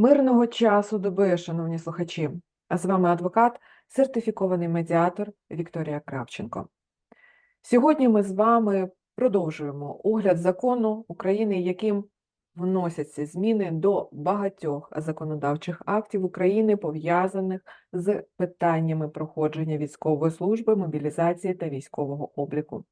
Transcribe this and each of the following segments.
Мирного часу доби, шановні слухачі. А з вами адвокат, сертифікований медіатор Вікторія Кравченко. Сьогодні ми з вами продовжуємо огляд закону України, яким вносяться зміни до багатьох законодавчих актів України, пов'язаних з питаннями проходження військової служби, мобілізації та військового обліку,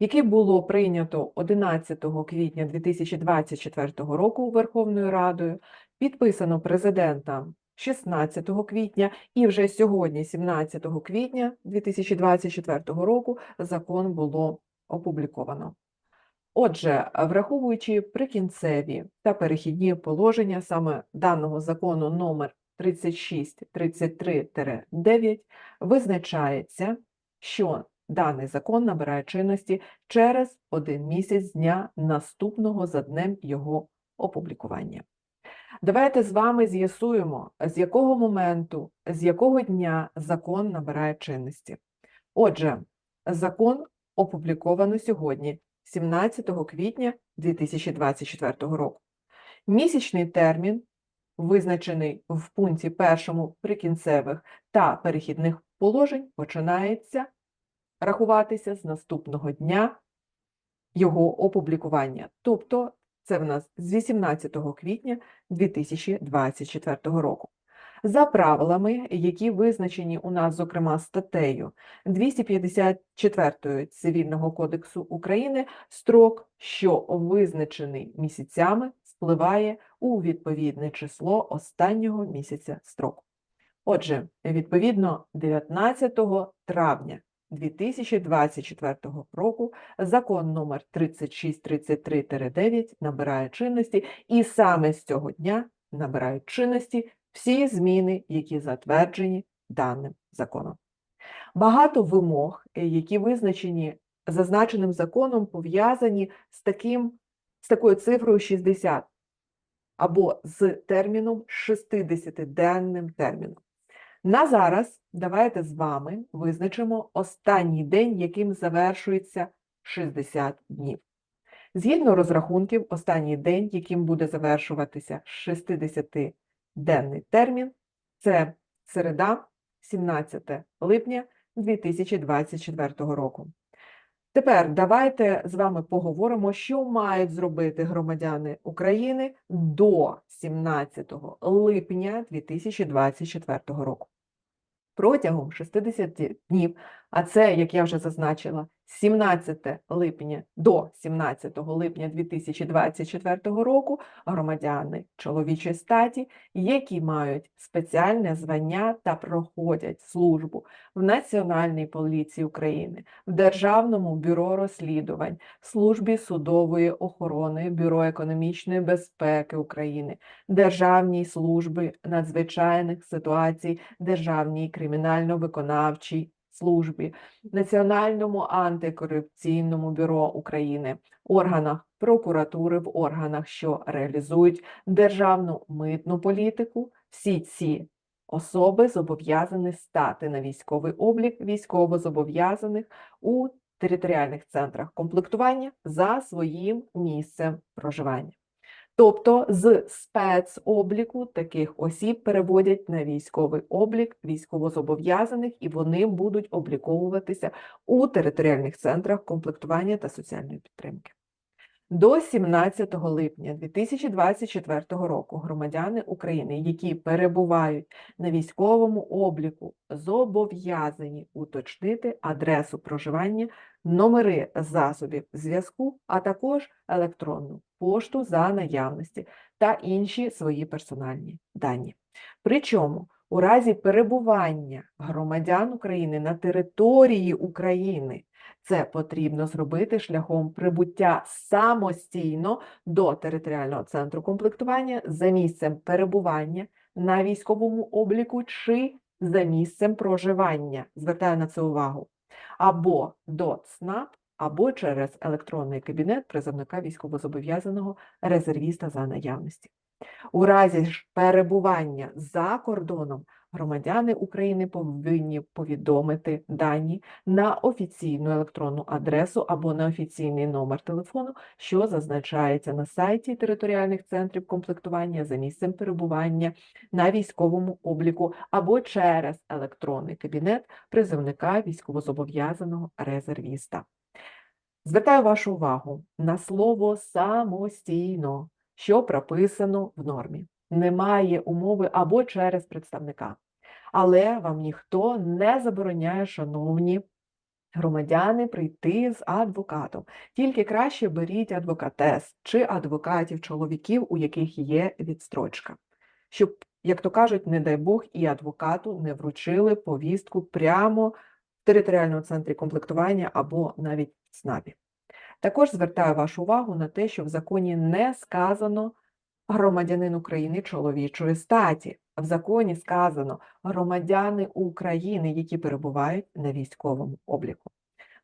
який було прийнято 11 квітня 2024 року Верховною Радою підписано президентом 16 квітня і вже сьогодні, 17 квітня 2024 року, закон було опубліковано. Отже, враховуючи прикінцеві та перехідні положення саме даного закону номер 3633-9, визначається, що даний закон набирає чинності через один місяць з дня наступного за днем його опублікування. Давайте з вами з'ясуємо, з якого моменту, з якого дня закон набирає чинності. Отже, закон опубліковано сьогодні, 17 квітня 2024 року. Місячний термін, визначений в пункті першому прикінцевих та перехідних положень, починається рахуватися з наступного дня його опублікування, тобто це в нас з 18 квітня 2024 року. За правилами, які визначені у нас, зокрема, статтею 254 Цивільного кодексу України, строк, що визначений місяцями, спливає у відповідне число останнього місяця строку. Отже, відповідно, 19 травня 2024 року закон номер 3633-9 набирає чинності, і саме з цього дня набирають чинності всі зміни, які затверджені даним законом. Багато вимог, які визначені зазначеним законом, пов'язані з таким, з такою цифрою 60 або з терміном 60-денним терміном. На зараз давайте з вами визначимо останній день, яким завершується 60 днів. Згідно розрахунків, останній день, яким буде завершуватися 60-денний термін, це середа, 17 липня 2024 року. Тепер давайте з вами поговоримо, що мають зробити громадяни України до 17 липня 2024 року. Протягом 60 днів, а це, як я вже зазначила, 17 липня до 17 липня 2024 року громадяни чоловічої статі, які мають спеціальне звання та проходять службу в Національній поліції України, в Державному бюро розслідувань, службі судової охорони, Бюро економічної безпеки України, Державній службі надзвичайних ситуацій, Державній кримінально-виконавчій службі, Національному антикорупційному бюро України, органах прокуратури, в органах, що реалізують державну митну політику. Всі ці особи зобов'язані стати на військовий облік військовозобов'язаних у територіальних центрах комплектування за своїм місцем проживання. Тобто з спецобліку таких осіб переводять на військовий облік військовозобов'язаних, і вони будуть обліковуватися у територіальних центрах комплектування та соціальної підтримки. До 17 липня 2024 року громадяни України, які перебувають на військовому обліку, зобов'язані уточнити адресу проживання, номери засобів зв'язку, а також електронну пошту за наявності та інші свої персональні дані. Причому у разі перебування громадян України на території України це потрібно зробити шляхом прибуття самостійно до територіального центру комплектування за місцем перебування на військовому обліку чи за місцем проживання. Звертаю на це увагу. Або до ЦНАП, або через електронний кабінет призовника військовозобов'язаного резервіста за наявності. У разі ж перебування за кордоном громадяни України повинні повідомити дані на офіційну електронну адресу або на офіційний номер телефону, що зазначається на сайті територіальних центрів комплектування за місцем перебування на військовому обліку або через електронний кабінет призовника військовозобов'язаного резервіста. Звертаю вашу увагу на слово самостійно, що прописано в нормі. Немає умови або через представника. Але вам ніхто не забороняє, шановні громадяни, прийти з адвокатом. Тільки краще беріть адвокатес чи адвокатів чоловіків, у яких є відстрочка. Щоб, як то кажуть, не дай Бог, і адвокату не вручили повістку прямо територіальному центрі комплектування або навіть в ЦНАПі. Також звертаю вашу увагу на те, що в законі не сказано громадянин України чоловічої статі. В законі сказано громадяни України, які перебувають на військовому обліку.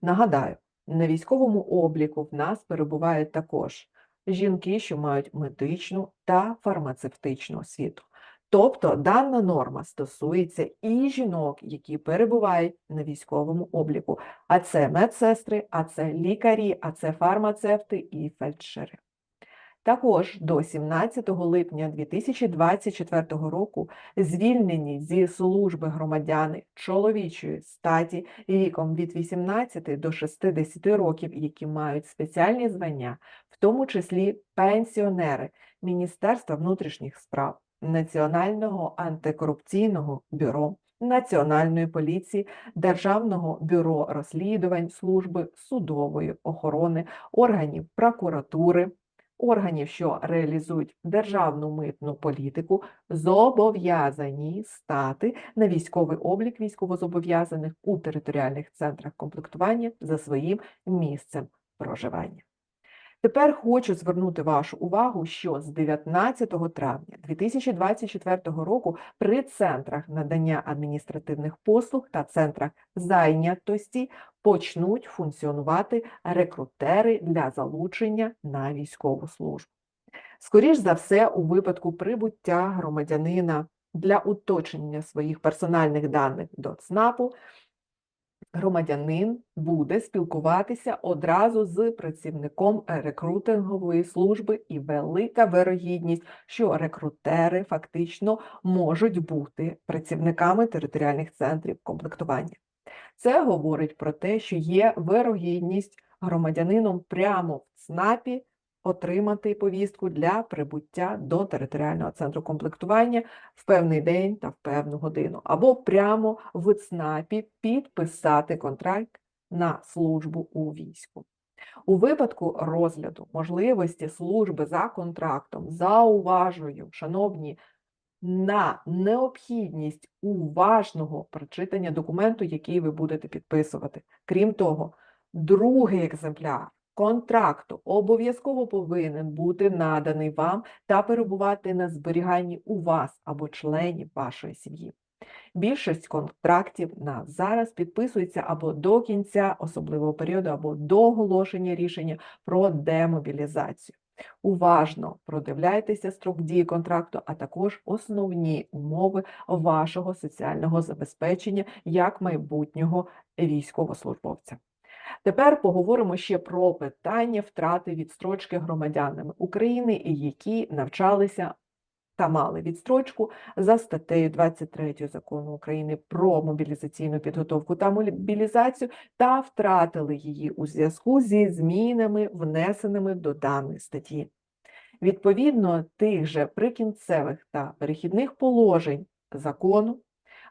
Нагадаю, на військовому обліку в нас перебувають також жінки, що мають медичну та фармацевтичну освіту. Тобто дана норма стосується і жінок, які перебувають на військовому обліку, а це медсестри, а це лікарі, а це фармацевти і фельдшери. Також до 17 липня 2024 року звільнені зі служби громадяни чоловічої статі віком від 18 до 60 років, які мають спеціальні звання, в тому числі пенсіонери Міністерства внутрішніх справ, Національного антикорупційного бюро, Національної поліції, Державного бюро розслідувань, служби судової охорони, органів прокуратури органів, що реалізують державну митну політику, зобов'язані стати на військовий облік військовозобов'язаних у територіальних центрах комплектування за своїм місцем проживання. Тепер хочу звернути вашу увагу, що з 19 травня 2024 року при центрах надання адміністративних послуг та центрах зайнятості почнуть функціонувати рекрутери для залучення на військову службу. Скоріш за все, у випадку прибуття громадянина для уточнення своїх персональних даних до ЦНАПу громадянин буде спілкуватися одразу з працівником рекрутингової служби, і велика вирогідність, що рекрутери фактично можуть бути працівниками територіальних центрів комплектування. Це говорить про те, що є вирогідність громадянином прямо в ЦНАПі отримати повістку для прибуття до територіального центру комплектування в певний день та в певну годину, або прямо в ЦНАПі підписати контракт на службу у війську. У випадку розгляду можливості служби за контрактом зауважую, шановні, на необхідність уважного прочитання документу, який ви будете підписувати. Крім того, другий екземпляр контракту обов'язково повинен бути наданий вам та перебувати на зберіганні у вас або членів вашої сім'ї. Більшість контрактів на зараз підписується або до кінця особливого періоду, або до оголошення рішення про демобілізацію. Уважно продивляйтеся строк дії контракту, а також основні умови вашого соціального забезпечення як майбутнього військовослужбовця. Тепер поговоримо ще про питання втрати відстрочки громадянами України, які навчалися та мали відстрочку за статтею 23 закону України про мобілізаційну підготовку та мобілізацію та втратили її у зв'язку зі змінами, внесеними до даної статті. Відповідно тих же прикінцевих та перехідних положень закону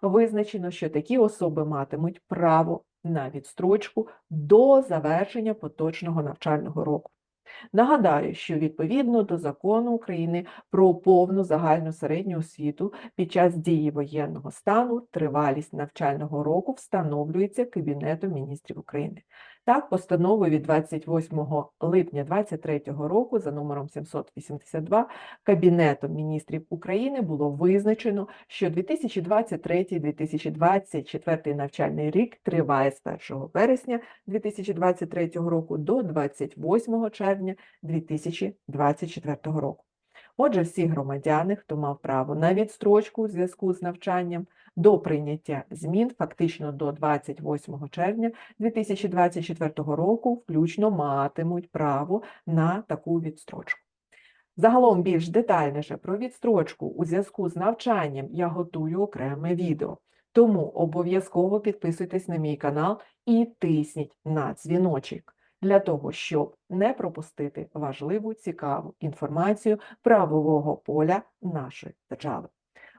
визначено, що такі особи матимуть право на відстрочку до завершення поточного навчального року. Нагадаю, що відповідно до закону України про повну загальну середню освіту під час дії воєнного стану тривалість навчального року встановлюється Кабінетом міністрів України. Так, постановою від 28 липня 2023 року за номером 782 Кабінетом міністрів України було визначено, що 2023-2024 навчальний рік триває з 1 вересня 2023 року до 28 червня 2024 року. Отже, всі громадяни, хто мав право на відстрочку у зв'язку з навчанням до прийняття змін, фактично до 28 червня 2024 року, включно матимуть право на таку відстрочку. Загалом більш детальніше про відстрочку у зв'язку з навчанням я готую окреме відео. Тому обов'язково підписуйтесь на мій канал і тисніть на дзвіночок для того, щоб не пропустити важливу цікаву інформацію правового поля нашої держави.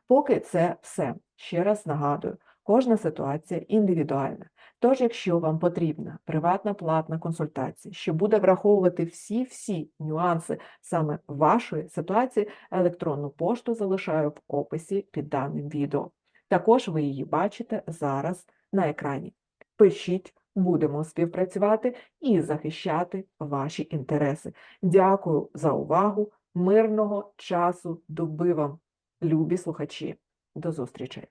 Поки це все. Ще раз нагадую, кожна ситуація індивідуальна. Тож, якщо вам потрібна приватна платна консультація, що буде враховувати всі-всі нюанси саме вашої ситуації, електронну пошту залишаю в описі під даним відео. Також ви її бачите зараз на екрані. Пишіть, будемо співпрацювати і захищати ваші інтереси. Дякую за увагу, мирного часу доби вам, любі слухачі. До зустрічі!